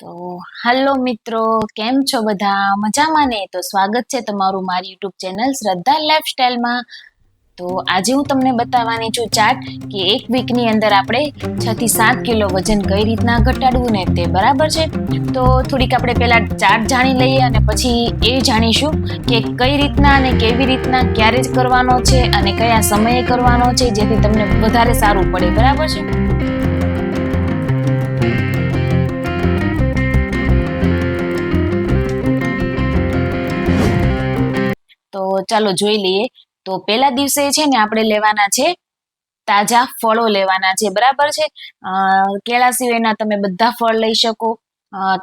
તો હાલો મિત્રો, કેમ છો બધા? મજામાં ને? તો સ્વાગત છે તમારું મારી યુટ્યુબ ચેનલ શ્રદ્ધા લાઈફસ્ટાઈલમાં. તો આજે હું તમને બતાવવાની છું ચાટ કે એક વીકની અંદર આપણે છ થી સાત કિલો વજન કઈ રીતના ઘટાડવું ને તે બરાબર છે? તો થોડીક આપણે પહેલા ચાટ જાણી લઈએ અને પછી એ જાણીશું કે કઈ રીતના અને કેવી રીતના ક્યારે કરવાનો છે અને કયા સમયે કરવાનો છે, જેથી તમને વધારે સારું પડે. બરાબર છે? ચાલો જોઈ લઈએ. તો પહેલા દિવસે છે ને આપણે લેવાના છે તાજા ફળો લેવાના છે. બરાબર છે? કેળા સિવાયના તમે બધા ફળ લઈ શકો.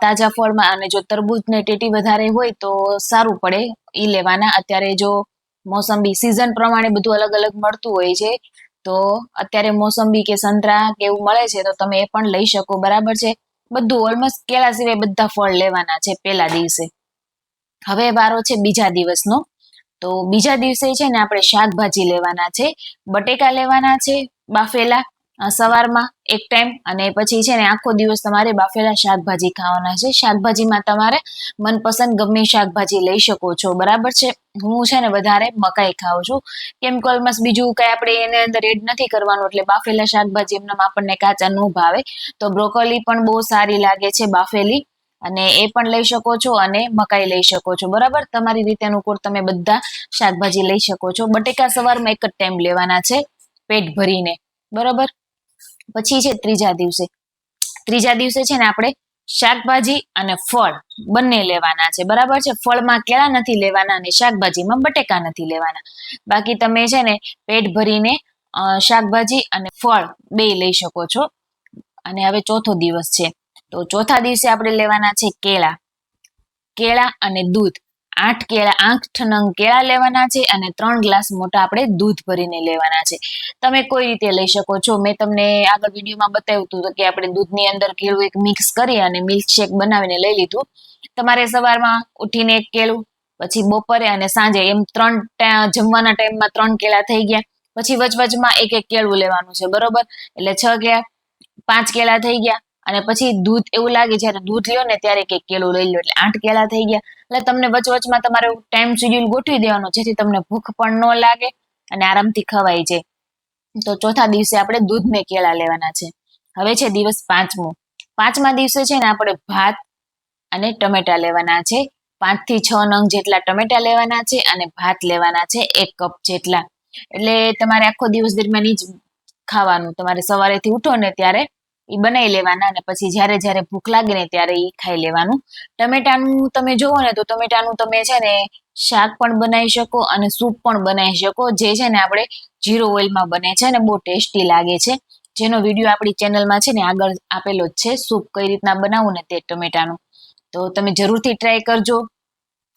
તાજા ફળમાં અને જો તરબૂચ ને ટેટી વધારે હોય તો સારું પડે. એ લેવાના. અત્યારે જો મોસંબી સિઝન પ્રમાણે બધું અલગ અલગ મળતું હોય છે. તો અત્યારે મોસંબી કે સંતરા કે એવું મળે છે તો તમે એ પણ લઈ શકો. બરાબર છે? બધું ઓલમોસ્ટ કેળા સિવાય બધા ફળ લેવાના છે પહેલા દિવસે. હવે વારો છે બીજા દિવસનો. તો બીજા દિવસે છે ને આપણે શાકભાજી લેવાના છે, બટેકા લેવાના છે, બાફેલા સવારમાં એક ટાઈમ અને પછી છે ને આખો દિવસ તમારે બાફેલા શાકભાજી ખાવાના છે. શાકભાજીમાં તમારે મનપસંદ ગમે શાકભાજી લઈ શકો છો. બરાબર છે? હું છે ને વધારે મકાઈ ખાઉં છું. કેમ કે ઓલમોસ્ટ બીજું કઈ આપણે એને અંદર એડ નથી કરવાનું એટલે બાફેલા શાકભાજી એમનામાં આપણને કાચા ન ભાવે. તો બ્રોકોલી પણ બહુ સારી લાગે છે બાફેલી. અને એ પણ લઈ શકો છો અને મકાઈ લઈ શકો છો. બરાબર? તમારી રીતે અનુકૂળ તમે બધા શાકભાજી લઈ શકો છો. બટેકા સવારમાં એક જ ટાઈમ લેવાના છે પેટ ભરીને. બરાબર? પછી છે ત્રીજા દિવસે. ત્રીજા દિવસે છે ને આપણે શાકભાજી અને ફળ બંને લેવાના છે. બરાબર છે? ફળમાં કેળા નથી લેવાના અને શાકભાજીમાં બટેકા નથી લેવાના. બાકી તમે છે ને પેટ ભરીને શાકભાજી અને ફળ બે લઈ શકો છો. અને હવે ચોથો દિવસ છે. તો ચોથા દિવસે આપણે લેવાના છે કેળા. કેળા અને દૂધ. આઠ કેળા, આઠ નંગ કેળા લેવાના છે અને ત્રણ ગ્લાસ મોટા આપણે દૂધ ભરીને લેવાના છે. તમે કોઈ રીતે લઈ શકો છો? મેં તમને આગળ વિડીયોમાં બતાવ્યું હતું કે આપણે દૂધની અંદર કેળું એક મિક્સ કરી અને મિલ્ક શેક બનાવીને લઈ લીધું. તમારે સવારમાં ઉઠીને એક કેળું, પછી બપોરે અને સાંજે એમ ત્રણ જમવાના ટાઈમમાં ત્રણ કેળા થઈ ગયા. પછી વચવચમાં એક એક કેળું લેવાનું છે, બરોબર? એટલે છ કેળા, પાંચ કેળા થઈ ગયા. અને પછી દૂધ એવું લાગે જ્યારે દૂધ લ્યો ને ત્યારે એક કેળું લઈ લો એટલે આઠ કેળા થઈ ગયા. એટલે તમને વચવચમાં તમારે ટાઈમ શેડ્યુલ ગોઠવી દેવાનો, જેથી તમને ભૂખ પણ ન લાગે અને આરામથી ખવાઈ જાય તો ચોથા દિવસે આપણે દૂધ ને કેળા લેવાના છે. હવે છે દિવસ પાંચમો. પાંચમા દિવસે છે ને આપણે ભાત અને ટમેટા લેવાના છે. પાંચથી છ નંગ જેટલા ટમેટા લેવાના છે અને ભાત લેવાના છે એક કપ જેટલા. એટલે તમારે આખો દિવસ દરમિયાન જ ખાવાનું. તમારે સવારેથી ઉઠો ને ત્યારે એ બનાવી લેવાના અને પછી જ્યારે જ્યારે ભૂખ લાગે ને ત્યારે એ ખાઈ લેવાનું. ટમેટાનું તમે જોવો ને તો ટમેટાનું તમે છે ને શાક પણ બનાવી શકો અને સૂપ પણ બનાવી શકો. જે છે ને આપણે જીરો ઓઇલમાં બને છે અને બહુ ટેસ્ટી લાગે છે. જેનો વીડિયો આપણી ચેનલમાં છે ને આગળ આપેલો જ છે, સૂપ કઈ રીતના બનાવવું ને તે ટમેટાનું. તો તમે જરૂરથી ટ્રાય કરજો.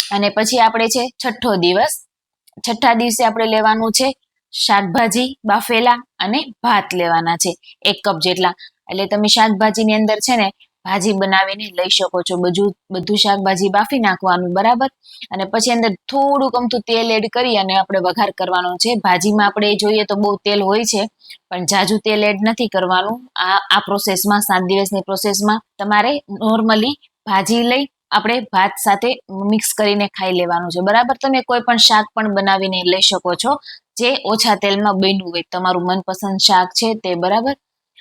અને પછી આપણે છે છઠ્ઠો દિવસ. છઠ્ઠા દિવસે આપણે લેવાનું છે શાકભાજી, બાફેલા અને ભાત લેવાના છે. એક કપ જેટલા. એટલે તમે શાકભાજીની અંદર છે ને, ભાજી બનાવીને લઈ શકો છો. બધું બધું શાકભાજી બાફી નાખવાનું, બરાબર? અને પછી અંદર થોડુંક અમથું તેલ એડ કરી અને આપણે વઘાર કરવાનો છે. ભાજીમાં આપણે જોઈએ તો બહુ તેલ હોય છે, પણ જાજુ તેલ એડ નથી કરવાનું. આ આ પ્રોસેસમાં સાત દિવસની પ્રોસેસમાં તમારે નોર્મલી ભાજી લઈ આપણે ભાત સાથે મિક્સ કરીને ખાઈ લેવાનું છે. બરાબર? તમે કોઈ પણ શાક પણ બનાવીને લઈ શકો છો, જે ઓછા તેલમાં બન્યું હોય. તમારું મનપસંદ શાક છે તે, બરાબર?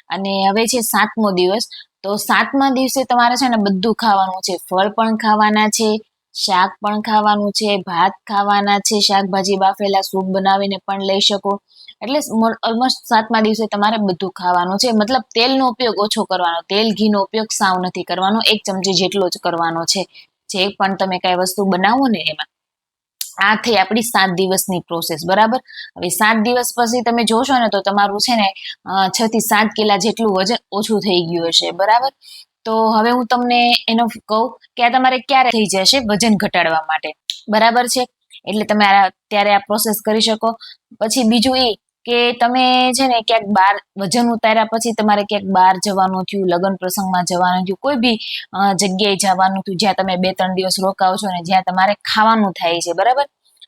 અને હવે છે સાતમો દિવસ. તો સાતમા દિવસે તમારે છે ને બધું ખાવાનું છે. ફળ પણ ખાવાના છે, શાક પણ ખાવાનું છે, ભાત ખાવાના છે, શાકભાજી બાફેલા, સૂપ બનાવીને પણ લઈ શકો. એટલે ઓલમોસ્ટ સાતમા દિવસે તમારે બધું ખાવાનું છે. મતલબ તેલનો ઉપયોગ ઓછો કરવાનો. તેલ, ઘીનો ઉપયોગ સાવ નથી કરવાનો. એક ચમચી જેટલો જ કરવાનો છે. જે પણ તમે કઈ વસ્તુ બનાવો ને એમાં. આ થઈ આપણી સાત દિવસની પ્રોસેસ બરાબર? હવે સાત દિવસ પછી તમે જોશો ને તો તમારું છે ને છ થી સાત કિલા જેટલું વજન ઓછું થઈ ગયું હશે, બરાબર? તો હવે હું તમને એનો કહું કે આ તમારે ક્યારે થઈ જશે વજન ઘટાડવા માટે, બરાબર છે? એટલે તમે ત્યારે આ પ્રોસેસ કરી શકો. પછી બીજું એ કે તમે છે ને ક્યાંક બહાર વજન ઉતાર્યા પછી તમારે ક્યાંક બહાર જવાનું થયું, લગ્ન પ્રસંગમાં જવાનું થયું, કોઈ બી જગ્યાએ જવાનું થયું, જ્યાં તમે બે ત્રણ દિવસ રોકાવ છો ને જ્યાં તમારે ખાવાનું થાય છે, બરાબર?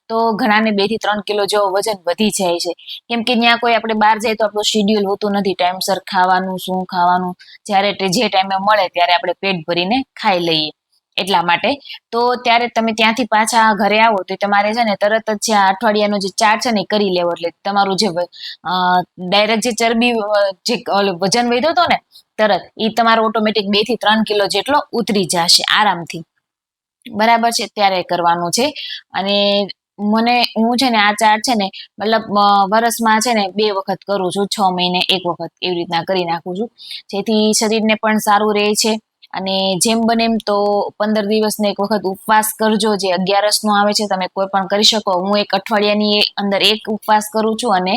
તો ઘણાને બેથી ત્રણ કિલો જેવો વજન વધી જાય છે. કેમ કે ત્યાં કોઈ આપણે બહાર જઈએ તો આપણું શેડ્યુલ હોતું નથી, ટાઈમસર ખાવાનું, શું ખાવાનું, જ્યારે જે ટાઈમે મળે ત્યારે આપણે પેટ ભરીને ખાઈ લઈએ. એટલા માટે. તો ત્યારે તમે ત્યાંથી પાછા ઘરે આવો તો તમારે છે ને તરત જ આ અઠવાડિયાનો જે ચાર્ટ છે ને એ કરી લેવો. એટલે તમારું જે ડાયરેક્ટ જે ચરબી જે વજન વધ્યો હતો ને તરત એ તમારો ઓટોમેટિક બેથી ત્રણ કિલો જેટલો ઉતરી જશે આરામથી. બરાબર છે? ત્યારે કરવાનું છે. અને મને, હું છે ને આ ચાર્ટ છે ને મતલબ વર્ષમાં છે ને બે વખત કરું છું, છ મહિને એક વખત એવી રીતના કરી નાખું છું. જેથી શરીરને પણ સારું રહે છે. અને જેમ બને એમ તો પંદર દિવસને એક વખત ઉપવાસ કરજો, જે અગિયારસનો આવે છે, તમે કોઈ પણ કરી શકો. હું એક અઠવાડિયાની અંદર એક ઉપવાસ કરું છું અને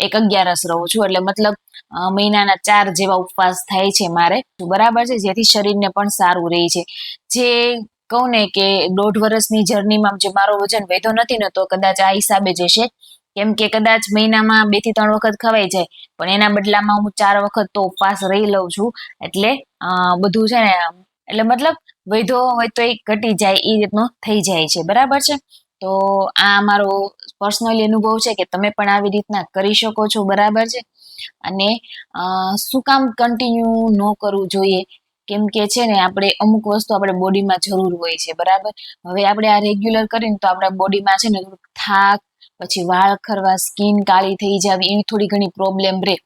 એક અગિયારસ રહું છું. એટલે મતલબ મહિનાના ચાર જેવા ઉપવાસ થાય છે મારે. બરાબર છે? જેથી શરીરને પણ સારું રહે છે. જે કહું ને કે દોઢ વર્ષની જર્નીમાં જે મારો વજન વધ્યો નથી ને, તો કદાચ આ હિસાબે જશે. કેમ કે કદાચ મહિનામાં બેથી ત્રણ વખત ખવાઈ જાય. પણ એના બદલામાં હું ચાર વખત તો ઉપવાસ રહી લઉં છું. એટલે બધું છે ને, એટલે મતલબ વૈધો હોય તો એ ઘટી જાય એ રીતનો થઈ જાય છે. બરાબર છે? તો આ મારો પર્સનલી અનુભવ છે કે તમે પણ આવી રીતના કરી શકો છો, બરાબર છે? અને શું કામ કન્ટિન્યુ ન કરવું જોઈએ? કેમ કે છે ને, આપણે અમુક વસ્તુ આપણે બોડીમાં જરૂર હોય છે, બરાબર? હવે આપણે આ રેગ્યુલર કરીને તો આપણા બોડીમાં છે ને થાક, પછી વાળ ખરવા સ્કિન કાળી થઈ જાવી, એવી થોડી ઘણી પ્રોબ્લેમ રહે.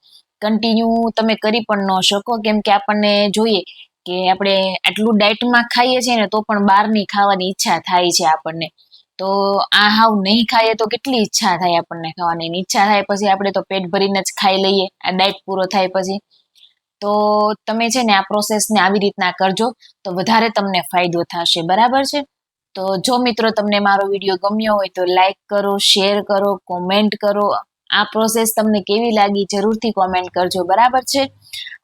કન્ટિન્યુ તમે કરી પણ ન શકો. કેમ કે આપણને જોઈએ કે આપણે આટલું ડાયટમાં ખાઈએ છીએ ને તો પણ બહારની ખાવાની ઈચ્છા થાય છે આપણને. તો આ હાવ નહીં ખાઈએ તો કેટલી ઈચ્છા થાય આપણને ખાવાની? ઈચ્છા થાય પછી આપણે તો પેટ ભરીને જ ખાઈ લઈએ. આ ડાયટ પૂરો થાય પછી. તો તમે છે ને આ પ્રોસેસને આવી રીતના કરજો તો વધારે તમને ફાયદો થશે. બરાબર છે? તો જો મિત્રો તમને મારો વીડિયો ગમ્યો હોય તો લાઈક કરો શેર કરો કોમેન્ટ કરો. આ પ્રોસેસ તમને કેવી લાગી જરૂરથી કોમેન્ટ કરજો, બરાબર છે?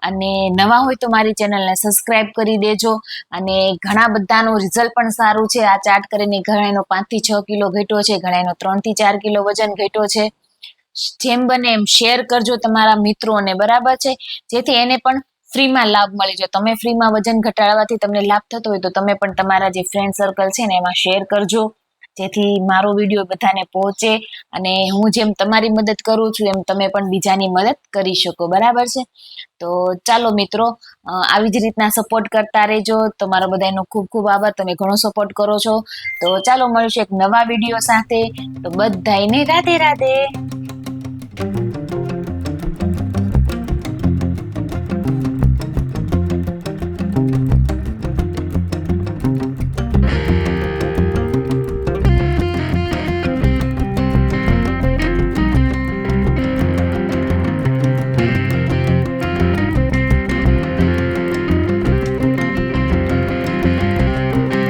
અને નવા હોય તો મારી ચેનલને સબસ્ક્રાઇબ કરી દેજો. અને ઘણા બધાનું રિઝલ્ટ પણ સારું છે. આ ચાર્ટ કરીને ઘણાનો પાંચથી છ કિલો ઘટ્યો છે, ઘણાનો ત્રણથી ચાર કિલો વજન ઘટ્યો છે. જેમ બને એમ શેર કરજો તમારા મિત્રોને, બરાબર છે? જેથી એને પણ ફ્રીમાં લાભ મળી જાય. તમે ફ્રીમાં વજન ઘટાડવાથી તમને લાભ થતો હોય તો તમે પણ તમારા જે ફ્રેન્ડ સર્કલ છે ને એમાં શેર કરજો. જેથી મારો વીડિયો બધાને પહોંચે અને હું જેમ તમારી મદદ કરું છું, એમ તમે પણ બીજાની મદદ કરી શકો. બરાબર છે? તો ચાલો મિત્રો આવી જ રીતના સપોર્ટ કરતા રહેજો. તમારો બધાનો ખૂબ ખૂબ આભાર. તમે ઘણો સપોર્ટ કરો છો. તો ચાલો મળીશું એક નવા વીડિયો સાથે. તો બધાને રાધે રાધે.